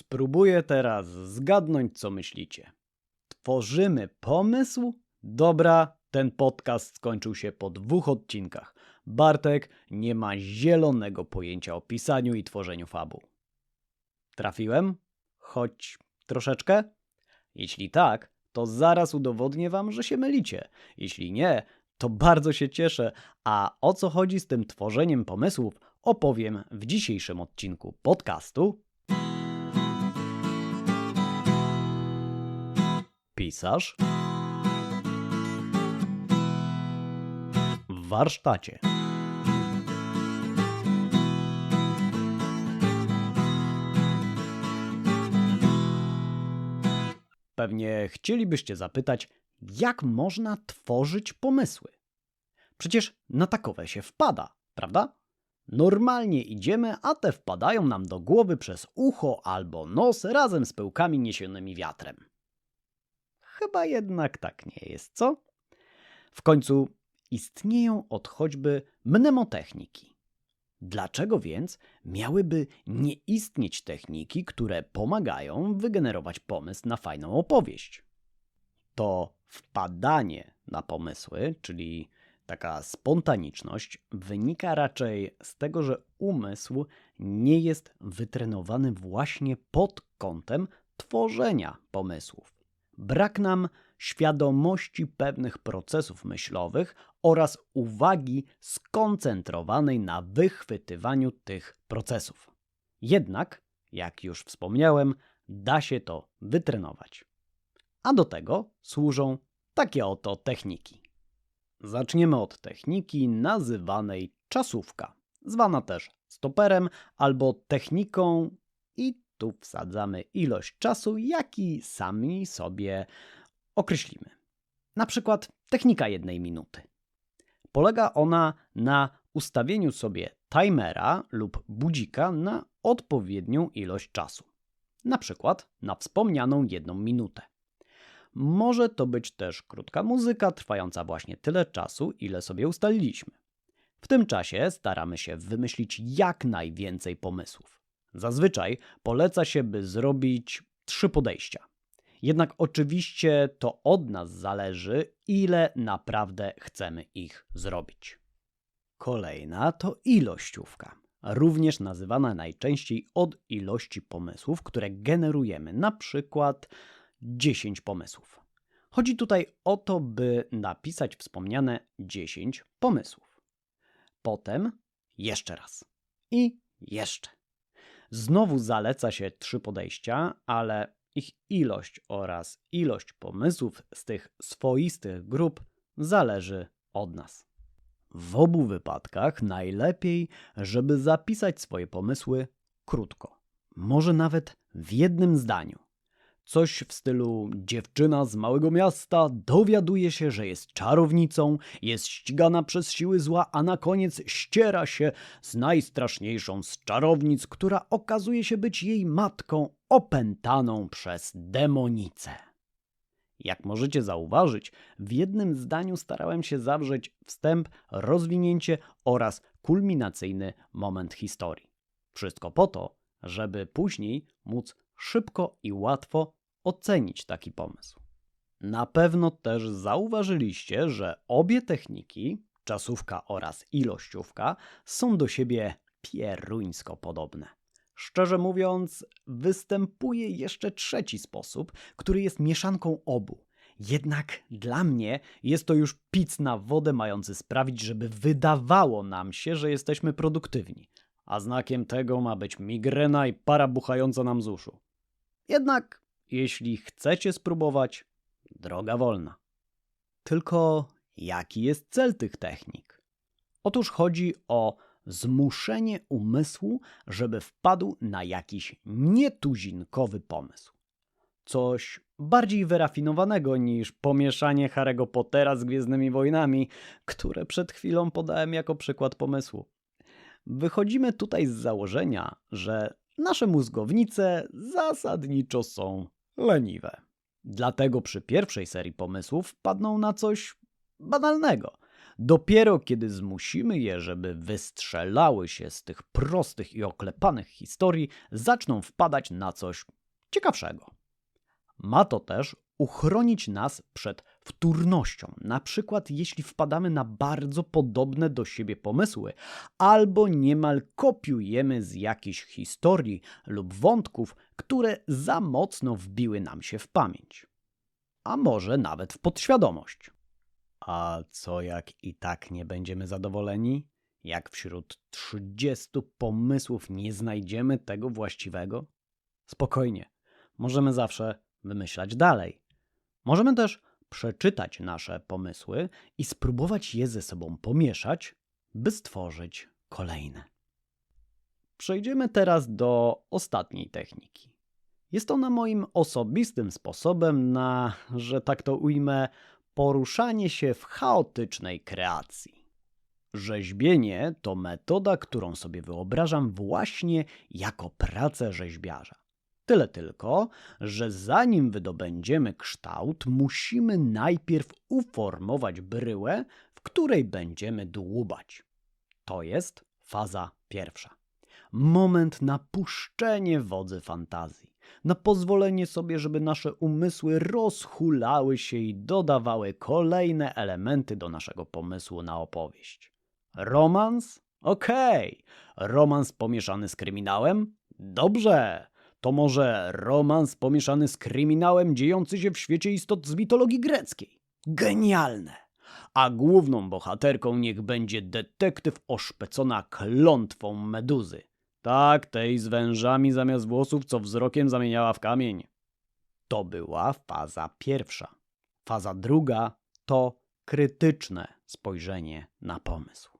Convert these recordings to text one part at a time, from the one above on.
Spróbuję teraz zgadnąć, co myślicie. Tworzymy pomysł? Dobra, ten podcast skończył się po dwóch odcinkach. Bartek nie ma zielonego pojęcia o pisaniu i tworzeniu fabuł. Trafiłem? Choć troszeczkę? Jeśli tak, to zaraz udowodnię wam, że się mylicie. Jeśli nie, to bardzo się cieszę. A o co chodzi z tym tworzeniem pomysłów, opowiem w dzisiejszym odcinku podcastu. Pisarz w warsztacie. Pewnie chcielibyście zapytać, jak można tworzyć pomysły? Przecież na takowe się wpada, prawda? Normalnie idziemy, a te wpadają nam do głowy przez ucho albo nos razem z pyłkami niesionymi wiatrem. Chyba jednak tak nie jest, co? W końcu istnieją od choćby mnemotechniki. Dlaczego więc miałyby nie istnieć techniki, które pomagają wygenerować pomysł na fajną opowieść? To wpadanie na pomysły, czyli taka spontaniczność, wynika raczej z tego, że umysł nie jest wytrenowany właśnie pod kątem tworzenia pomysłów. Brak nam świadomości pewnych procesów myślowych oraz uwagi skoncentrowanej na wychwytywaniu tych procesów. Jednak, jak już wspomniałem, da się to wytrenować. A do tego służą takie oto techniki. Zaczniemy od techniki nazywanej czasówka, zwana też stoperem albo techniką tu wsadzamy ilość czasu, jaki sami sobie określimy. Na przykład technika jednej minuty. Polega ona na ustawieniu sobie timera lub budzika na odpowiednią ilość czasu. Na przykład na wspomnianą jedną minutę. Może to być też krótka muzyka trwająca właśnie tyle czasu, ile sobie ustaliliśmy. W tym czasie staramy się wymyślić jak najwięcej pomysłów. Zazwyczaj poleca się, by zrobić trzy podejścia. Jednak oczywiście to od nas zależy, ile naprawdę chcemy ich zrobić. Kolejna to ilościówka, również nazywana najczęściej od ilości pomysłów, które generujemy, na przykład 10 pomysłów. Chodzi tutaj o to, by napisać wspomniane 10 pomysłów. Potem jeszcze raz i jeszcze. Znowu zaleca się trzy podejścia, ale ich ilość oraz ilość pomysłów z tych swoistych grup zależy od nas. W obu wypadkach najlepiej, żeby zapisać swoje pomysły krótko, może nawet w jednym zdaniu. Coś w stylu dziewczyna z małego miasta dowiaduje się, że jest czarownicą, jest ścigana przez siły zła, a na koniec ściera się z najstraszniejszą z czarownic, która okazuje się być jej matką opętaną przez demonicę. Jak możecie zauważyć, w jednym zdaniu starałem się zawrzeć wstęp, rozwinięcie oraz kulminacyjny moment historii. Wszystko po to, żeby później móc szybko i łatwo ocenić taki pomysł. Na pewno też zauważyliście, że obie techniki, czasówka oraz ilościówka, są do siebie pieruńsko podobne. Szczerze mówiąc, występuje jeszcze trzeci sposób, który jest mieszanką obu. Jednak dla mnie jest to już pic na wodę mający sprawić, żeby wydawało nam się, że jesteśmy produktywni. A znakiem tego ma być migrena i para buchająca nam z uszu. Jednak jeśli chcecie spróbować, droga wolna. Tylko jaki jest cel tych technik? Otóż chodzi o zmuszenie umysłu, żeby wpadł na jakiś nietuzinkowy pomysł. Coś bardziej wyrafinowanego niż pomieszanie Harry'ego Pottera z Gwiezdnymi Wojnami, które przed chwilą podałem jako przykład pomysłu. Wychodzimy tutaj z założenia, że nasze mózgownice zasadniczo są leniwe. Dlatego przy pierwszej serii pomysłów wpadną na coś banalnego. Dopiero kiedy zmusimy je, żeby wystrzelały się z tych prostych i oklepanych historii, zaczną wpadać na coś ciekawszego. Ma to też uchronić nas przed wtórnością, na przykład jeśli wpadamy na bardzo podobne do siebie pomysły, albo niemal kopiujemy z jakichś historii lub wątków, które za mocno wbiły nam się w pamięć. A może nawet w podświadomość. A co jak i tak nie będziemy zadowoleni? Jak wśród 30 pomysłów nie znajdziemy tego właściwego? Spokojnie, możemy zawsze wymyślać dalej. Możemy też przeczytać nasze pomysły i spróbować je ze sobą pomieszać, by stworzyć kolejne. Przejdziemy teraz do ostatniej techniki. Jest ona moim osobistym sposobem na, że tak to ujmę, poruszanie się w chaotycznej kreacji. Rzeźbienie to metoda, którą sobie wyobrażam właśnie jako pracę rzeźbiarza. Tyle tylko, że zanim wydobędziemy kształt, musimy najpierw uformować bryłę, w której będziemy dłubać. To jest faza pierwsza. Moment na puszczenie wodzy fantazji, na pozwolenie sobie, żeby nasze umysły rozhulały się i dodawały kolejne elementy do naszego pomysłu na opowieść. Romans? Okej. Romans pomieszany z kryminałem? Dobrze. To może romans pomieszany z kryminałem dziejący się w świecie istot z mitologii greckiej. Genialne! A główną bohaterką niech będzie detektyw oszpecona klątwą meduzy. Tak, tej z wężami zamiast włosów, co wzrokiem zamieniała w kamień. To była faza pierwsza. Faza druga to krytyczne spojrzenie na pomysł.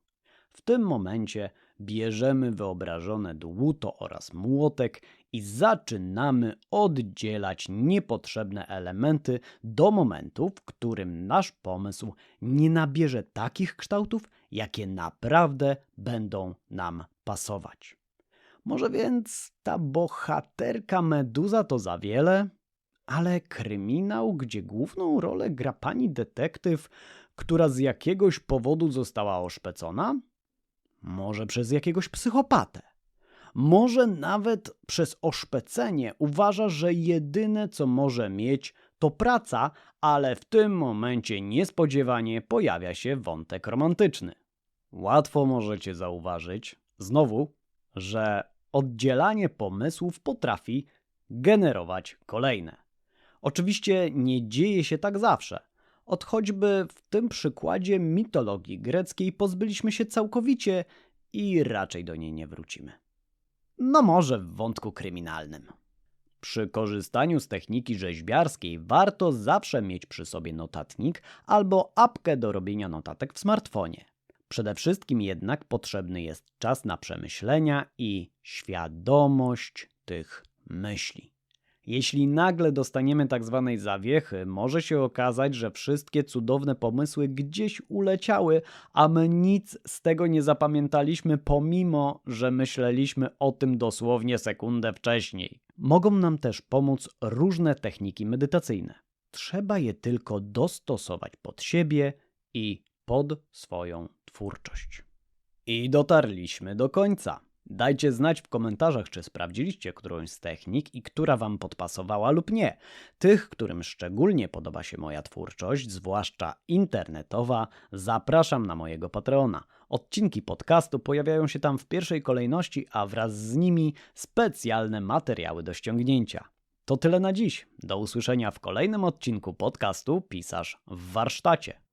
W tym momencie bierzemy wyobrażone dłuto oraz młotek i zaczynamy oddzielać niepotrzebne elementy do momentu, w którym nasz pomysł nie nabierze takich kształtów, jakie naprawdę będą nam pasować. Może więc ta bohaterka meduza to za wiele? Ale kryminał, gdzie główną rolę gra pani detektyw, która z jakiegoś powodu została oszpecona? Może przez jakiegoś psychopatę? Może nawet przez oszpecenie uważa, że jedyne co może mieć to praca, ale w tym momencie niespodziewanie pojawia się wątek romantyczny. Łatwo możecie zauważyć, znowu, że oddzielanie pomysłów potrafi generować kolejne. Oczywiście nie dzieje się tak zawsze. Od choćby w tym przykładzie mitologii greckiej pozbyliśmy się całkowicie i raczej do niej nie wrócimy. No może w wątku kryminalnym. Przy korzystaniu z techniki rzeźbiarskiej warto zawsze mieć przy sobie notatnik albo apkę do robienia notatek w smartfonie. Przede wszystkim jednak potrzebny jest czas na przemyślenia i świadomość tych myśli. Jeśli nagle dostaniemy tak zwanej zawiechy, może się okazać, że wszystkie cudowne pomysły gdzieś uleciały, a my nic z tego nie zapamiętaliśmy, pomimo że myśleliśmy o tym dosłownie sekundę wcześniej. Mogą nam też pomóc różne techniki medytacyjne. Trzeba je tylko dostosować pod siebie i pod swoją twórczość. I dotarliśmy do końca. Dajcie znać w komentarzach, czy sprawdziliście którąś z technik i która Wam podpasowała lub nie. Tych, którym szczególnie podoba się moja twórczość, zwłaszcza internetowa, zapraszam na mojego Patreona. Odcinki podcastu pojawiają się tam w pierwszej kolejności, a wraz z nimi specjalne materiały do ściągnięcia. To tyle na dziś. Do usłyszenia w kolejnym odcinku podcastu Pisarz w warsztacie.